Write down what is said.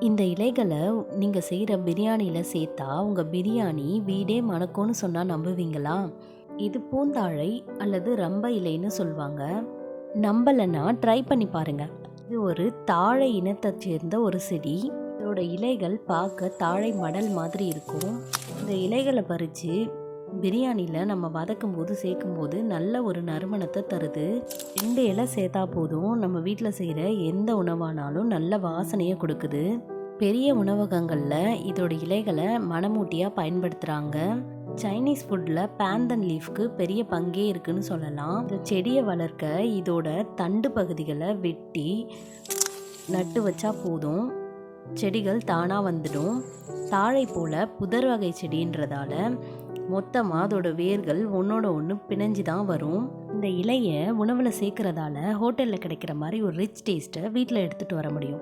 இந்த இலைகளை நீங்கள் செய்கிற பிரியாணியில் சேர்த்தா உங்கள் பிரியாணி வீடே மணக்கும்னு சொன்னால் நம்புவீங்களா? இது பூந்தாழை அல்லது ரம்ப இலைன்னு சொல்லுவாங்க நம்பலைன்னா ட்ரை பண்ணி பாருங்கள் இது ஒரு தாழை இனத்தை சேர்ந்த ஒரு செடி. இதோட இலைகள் பார்க்க தாழை மடல் மாதிரி இருக்கும். இந்த இலைகளை பறித்து பிரியாணியில் நம்ம வதக்கும் போது சேர்க்கும் போது நல்ல ஒரு நறுமணத்தை தருது. ரெண்டு இலை சேர்த்தா போதும். நம்ம வீட்டில் செய்கிற எந்த உணவானாலும் நல்ல வாசனையை கொடுக்குது. பெரிய உணவகங்களில் இதோட இலைகளை மணமூட்டியாக பயன்படுத்துகிறாங்க சைனீஸ் ஃபுட்டில் பேந்தன் லீஃப்க்கு பெரிய பங்கே இருக்குன்னு சொல்லலாம். இந்த செடியை வளர்க்க இதோட தண்டு பகுதிகளை வெட்டி நட்டு வச்சா போதும். செடிகள் தானாக வந்துடும். தாழை போல் புதர் வகை செடின்றதால மொத்தமாக அதோட வேர்கள் ஒன்றோட ஒன்று பிணைஞ்சு தான் வரும். இந்த இலையை உணவில் சேர்க்கறதால ஹோட்டலில் கிடைக்கிற மாதிரி ஒரு ரிச் டேஸ்ட்டை வீட்டில் எடுத்துகிட்டு வர முடியும்.